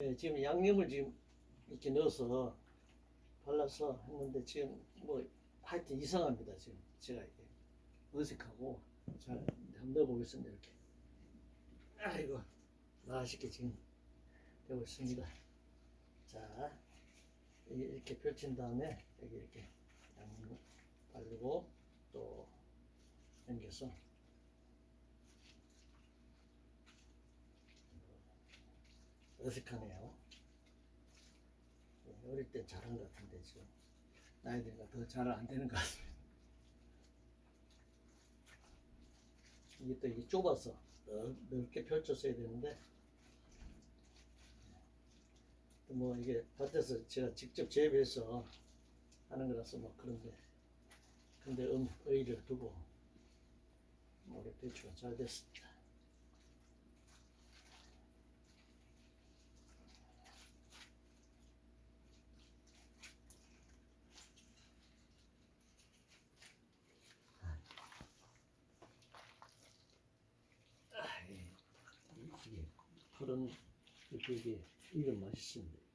네, 지금 양념을 지금 이렇게 넣어서 발라서 했는데 지금 뭐 하여튼 이상합니다 지금 제가 이게 어색하고. 잘 한번 넣어보겠습니다 이렇게. 아이고 맛있게 지금 되고 있습니다. 자 이- 이렇게 펼친 다음에 여기 이렇게 양념 바르고 또 당겨서 어색하네요. 예, 어릴 땐 잘한 것 같은데 지금 나이 드니까 더 잘 안 되는 것 같습니다. 이게 또 이게 좁아서 넓, 넓게 펼쳤어야 되는데 또뭐 이게 밭에서 제가 직접 재배해서 하는 거라서 뭐 그런데 근데 음, 의의를 두고 우리 배추가 잘 됐습니다. 아, 예. 푸른 이게 이게 이게 맛있습니다.